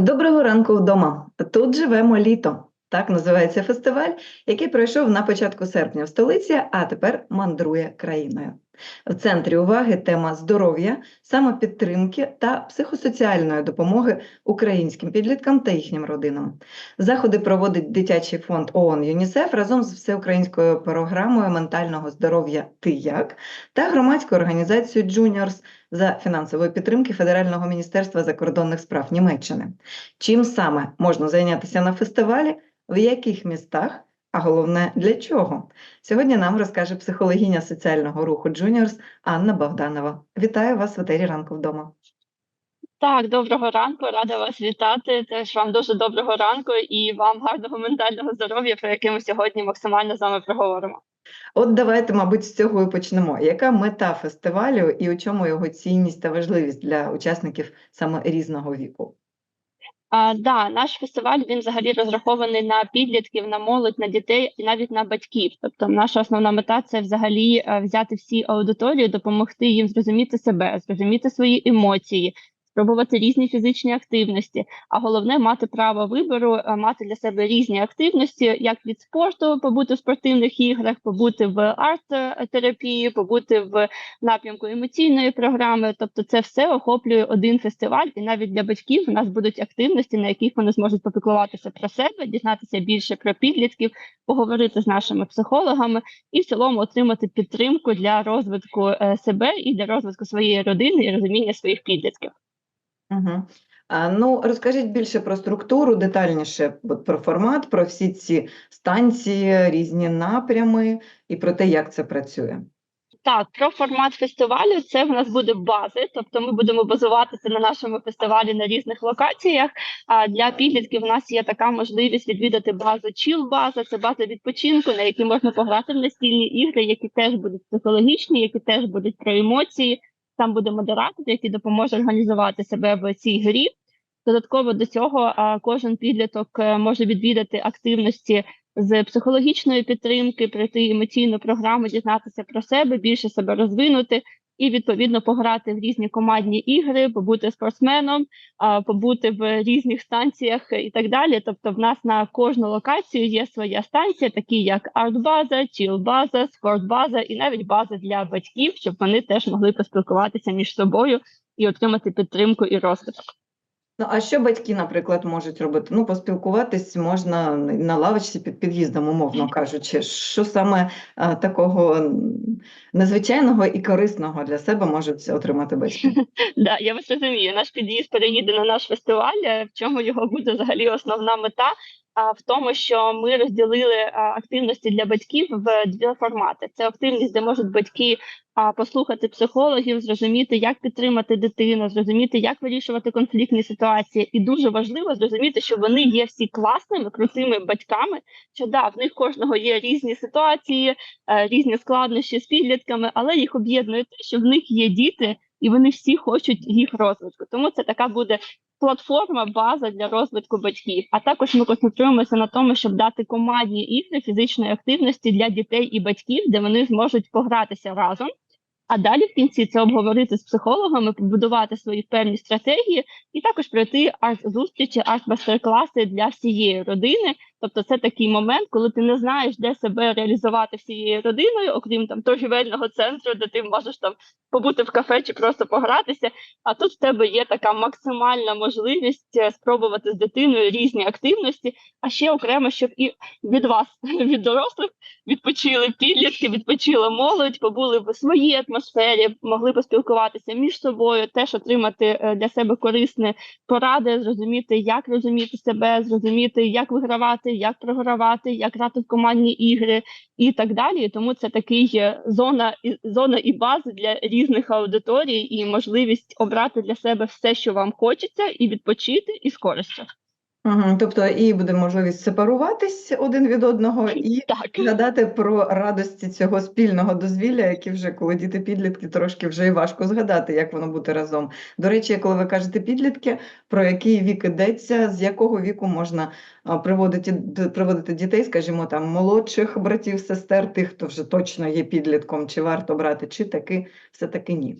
Доброго ранку вдома. Тут живемо літо. Так називається фестиваль, який пройшов на початку серпня в столиці, а тепер мандрує країною. В центрі уваги тема здоров'я, самопідтримки та психосоціальної допомоги українським підліткам та їхнім родинам. Заходи проводить дитячий фонд ООН ЮНІСЕФ разом з всеукраїнською програмою ментального здоров'я Ти як та громадською організацією Juniors за фінансової підтримки Федерального міністерства закордонних справ Німеччини. Чим саме можна зайнятися на фестивалі, в яких містах, а головне для чого? Сьогодні нам розкаже психологиня соціального руху Juniors Анна Богданова. Вітаю вас в етері ранку вдома. Так, доброго ранку, рада вас вітати. Теж вам дуже доброго ранку і вам гарного ментального здоров'я, про яке ми сьогодні максимально з вами проговоримо. От давайте, мабуть, з цього і почнемо. Яка мета фестивалю і у чому його цінність та важливість для учасників саме різного віку? А, да, наш фестиваль він взагалі розрахований на підлітків, на молодь, на дітей і навіть на батьків. Тобто, наша основна мета це взагалі е, взяти всі аудиторії, допомогти їм зрозуміти себе, зрозуміти свої емоції, спробувати різні фізичні активності. А головне мати право вибору, е, мати для себе різні активності, як від спорту, побути в спортивних іграх, побути в арт-терапії, побути в напрямку емоційної програми. Тобто, це все охоплює один фестиваль, і навіть для батьків у нас будуть активності, на яких вони зможуть попіклуватися про себе, дізнатися більше про підлітків, поговорити з нашими психологами і в цілому отримати підтримку для розвитку е, себе і для розвитку своєї родини і розуміння своїх підлітків. Угу. А, ну, розкажіть більше про структуру, детальніше про формат, про всі ці станції, різні напрями і про те, як це працює. Так, про формат фестивалю це в нас буде бази, тобто ми будемо базуватися на нашому фестивалі на різних локаціях. А для підлітків у нас є така можливість відвідати базу Chill-база, це база відпочинку, на якій можна пограти в настільні ігри, які теж будуть психологічні, які теж будуть про емоції. Там буде модератор, який допоможе організувати себе в цій грі. Додатково до цього кожен підліток е, може відвідати активності з психологічної підтримки, пройти емоційну програму, дізнатися про себе, більше себе розвинути і відповідно пограти в різні командні ігри, побути спортсменом, побути в різних станціях і так далі. Тобто, в нас на кожну локацію є своя станція, такі як арт-база, чіл-база, спортбаза і навіть база для батьків, щоб вони теж могли поспілкуватися між собою і отримати підтримку і розвиток. Ну, а що батьки, наприклад, можуть робити? Ну, поспілкуватись можна на лавочці під під'їздом, умовно кажучи. Що саме а, такого незвичайного і корисного для себе можуть отримати батьки? Да, я вас розумію. Наш під'їзд переїде на наш фестиваль. е, В чому його буде взагалі основна мета? А в тому, що ми розділили активності для батьків в дві формати: це активність, де можуть батьки послухати психологів, зрозуміти, як підтримати дитину, зрозуміти, як вирішувати конфліктні ситуації. І дуже важливо зрозуміти, що вони є всі класними, крутими батьками. Що да, в них кожного є різні ситуації, е, різні складнощі з підлітками, але їх об'єднує те, що в них є діти, і вони всі хочуть їх розвитку. Тому це така буде платформа, база для розвитку батьків. А також ми концентруємося на тому, щоб дати командні ігри фізичної активності для дітей і батьків, де вони зможуть погратися разом. А далі в кінці це обговорити з психологами, побудувати свої певні стратегії, і також пройти арт-зустрічі, арт-мастер-класи для всієї родини. Тобто, це такий момент, коли ти не знаєш, де себе реалізувати всією родиною, окрім там торгівельного центру, де ти можеш там побути в кафе чи просто погратися. А тут в тебе є така максимальна можливість е, спробувати з дитиною різні активності, а ще окремо, щоб і від вас, від дорослих, відпочили підлітки, відпочила молодь, побули в своїй атмосфері, могли поспілкуватися між собою, теж отримати е, для себе корисні поради, зрозуміти, як розуміти себе, зрозуміти, як вигравати, як програвати, як грати в командні ігри і так далі. Тому це такий зона і зона і база для різних аудиторій, і можливість обрати для себе все, що вам хочеться, і відпочити, і з користю. Угу. Тобто і буде можливість сепаруватись один від одного і Так. згадати про радості цього спільного дозвілля, які вже коли діти підлітки, трошки вже і важко згадати, як воно бути разом. До речі, коли ви кажете підлітки, про який вік ідеться, з якого віку можна приводити, приводити дітей, скажімо, там молодших братів, сестер, тих, хто вже точно є підлітком, чи варто брати, чи таки все-таки ні.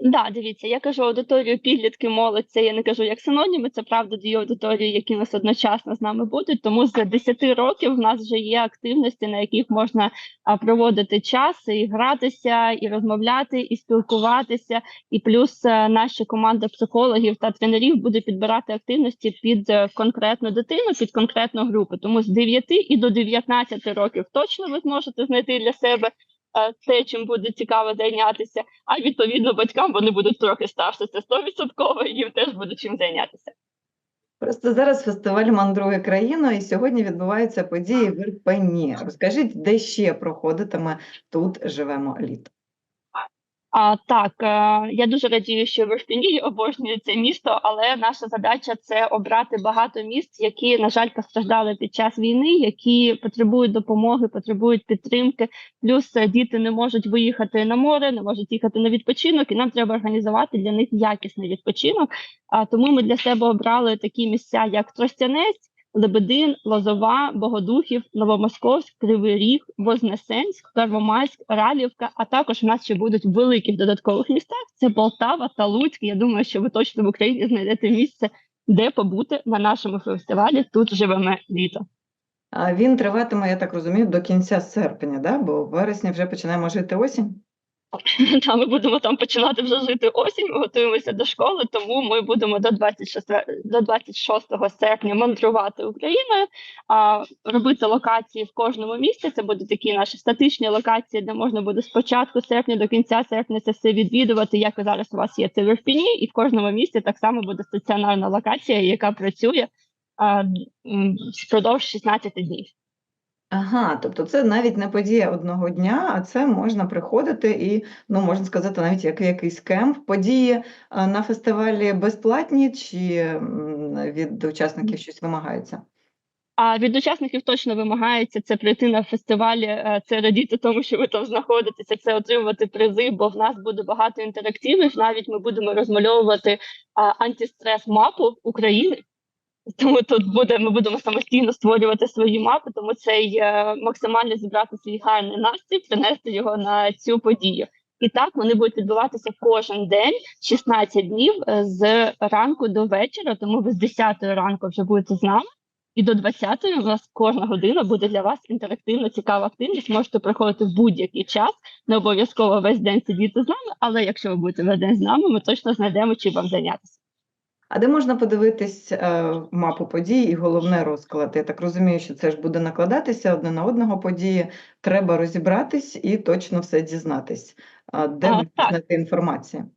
Да, дивіться, я кажу аудиторію підлітки, молодь, це я не кажу як синоніми, це правда дві аудиторії, які нас одночасно з нами будуть. Тому з 10 років в нас вже є активності, на яких можна проводити час і гратися, і розмовляти, і спілкуватися. І плюс е, наша команда психологів та тренерів буде підбирати активності під е, конкретну дитину, під конкретну групу. Тому з 9 і до 19 років точно ви зможете знайти для себе. Е, Те, чим буде цікаво зайнятися, а відповідно батькам вони будуть трохи старше. Це 100%, і їм теж буде чим зайнятися. Просто зараз фестиваль мандрує країну, і сьогодні відбуваються події в Ірпені. Розкажіть, де ще проходитиме тут живемо літо? А так, е, я дуже радію, що в Ірпені обожнюю це місто, але наша задача це обрати багато міст, які, на жаль, постраждали під час війни, які потребують допомоги, потребують підтримки. Плюс е, діти не можуть виїхати на море, не можуть їхати на відпочинок, і нам треба організувати для них якісний відпочинок. А тому ми для себе обрали такі місця, як Тростянець. Лебедин, Лозова, Богодухів, Новомосковськ, Кривий Ріг, Вознесенськ, Первомайськ, Ралівка. А також у нас ще будуть в великих додаткових містах. Це Полтава та Луцьк. Я думаю, що ви точно в Україні знайдете місце, де побути на нашому фестивалі. Тут живемо літо. А Він триватиме, я так розумію, до кінця серпня, да? бо в вересні вже починаємо жити осінь. Та ми будемо там починати вже жити осінь. Ми готуємося до школи, тому ми будемо до 26, до 26 серпня мандрувати Україною, а робити локації в кожному місті. Це будуть такі наші статичні локації, де можна буде з початку серпня до кінця серпня це все відвідувати. Як і зараз у вас є це в Ірпіні, і в кожному місті так само буде стаціонарна локація, яка працює а, впродовж 16 днів. Ага, тобто це навіть не подія одного дня, а це можна приходити і, ну, можна сказати, навіть як якийсь кемп. Події на фестивалі безплатні чи від учасників щось вимагається? А від учасників точно вимагається це прийти на фестивалі, е, це радіти тому, що ви там знаходитеся, це отримувати призи, бо в нас буде багато інтерактивів. Навіть ми будемо розмальовувати антистрес мапу України. Тому тут буде, ми будемо самостійно створювати свої мапи, тому цей е, максимально зібрати свій гарний настрій, принести його на цю подію. І так вони будуть відбуватися кожен день, 16 днів е, з ранку до вечора. Тому ви з 10 ранку вже будете з нами. І до 20-ї у нас кожна година буде для вас інтерактивна, цікава активність. Можете приходити в будь-який час, не обов'язково весь день сидіти з нами, але якщо ви будете весь день з нами, ми точно знайдемо чим вам зайнятися. А де можна подивитись е, мапу подій і головне розклад? Я так розумію, що це ж буде накладатися одне на одного події. Треба розібратись і точно все дізнатись. А де А, знайти інформацію?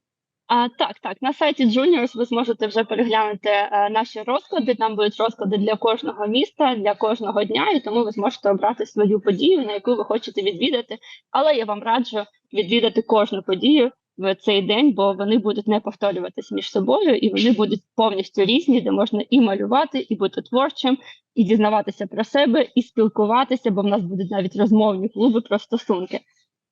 А, так, так. На сайті Juniors ви зможете вже переглянути е, наші розклади. Там будуть розклади для кожного міста, для кожного дня, і тому ви зможете обрати свою подію, на яку ви хочете відвідати. Але я вам раджу відвідати кожну подію в цей день, бо вони будуть не повторюватись між собою, і вони будуть повністю різні, де можна і малювати, і бути творчим, і дізнаватися про себе, і спілкуватися, бо в нас будуть навіть розмовні клуби про стосунки.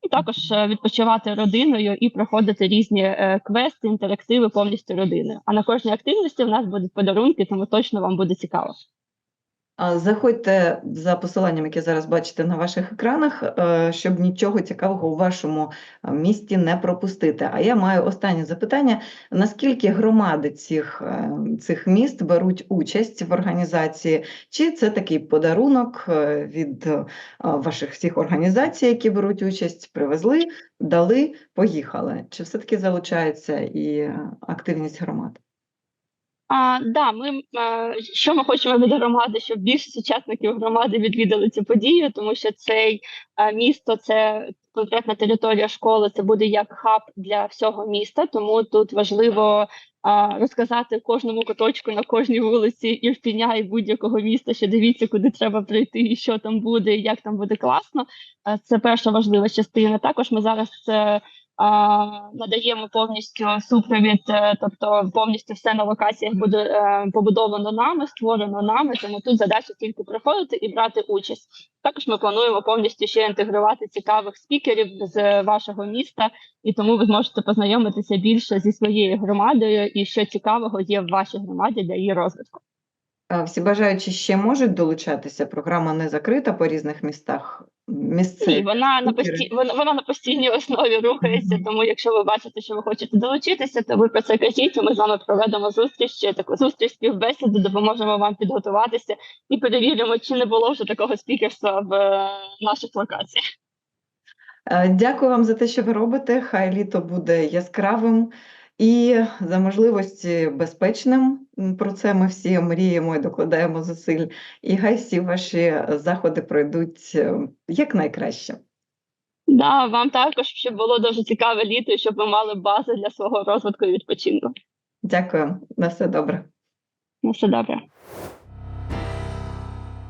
І також е, відпочивати родиною і проходити різні е, квести, інтерактиви повністю родиною. А на кожній активності в нас будуть подарунки, тому точно вам буде цікаво. Заходьте за посиланням, яке зараз бачите на ваших екранах, е, щоб нічого цікавого у вашому е, місті не пропустити. А я маю останнє запитання: наскільки громади цих, е, цих міст беруть участь в організації? Чи це такий подарунок від ваших всіх організацій, які беруть участь, привезли, дали, поїхали? Чи все-таки залучається і активність громад? А, да, ми е, що ми хочемо від громади, щоб більше учасників громади відвідали цю подію, тому що цей е, місто, це конкретна територія школи, це буде як хаб для всього міста. Тому тут важливо а, розказати кожному куточку на кожній вулиці Ірпіня і будь-якого міста, що дивіться, куди треба прийти, і що там буде, і як там буде класно. Е, Це перша важлива частина. Також ми зараз. е, а, надаємо повністю супровід, е, тобто повністю все на локаціях буде е, побудовано нами, створено нами. Тому тут задача тільки приходити і брати участь. Також ми плануємо повністю ще інтегрувати цікавих спікерів з вашого міста, і тому ви зможете познайомитися більше зі своєю громадою і що цікавого є в вашій громаді для її розвитку. Всі бажаючі ще можуть долучатися. Програма не закрита по різних містах. Місцеві? Ні, вона на спікери? пості... вона, вона на постійній основі рухається. Тому, якщо ви бачите, що ви хочете долучитися, то ви про це кажіть. Ми з вами проведемо зустріч, ще таку зустріч співбесіду, допоможемо вам підготуватися і перевіримо, чи не було вже такого спікерства в е, наших локаціях. Е, Дякую вам за те, що ви робите. Хай літо буде яскравим і за можливості безпечним. Про це ми всі мріємо і докладаємо зусиль. І хай всі ваші заходи пройдуть е, якнайкраще. Да, вам також щоб було дуже цікаве літо, і щоб ви мали бази для свого розвитку і відпочинку. Дякую, на все добре. На все добре.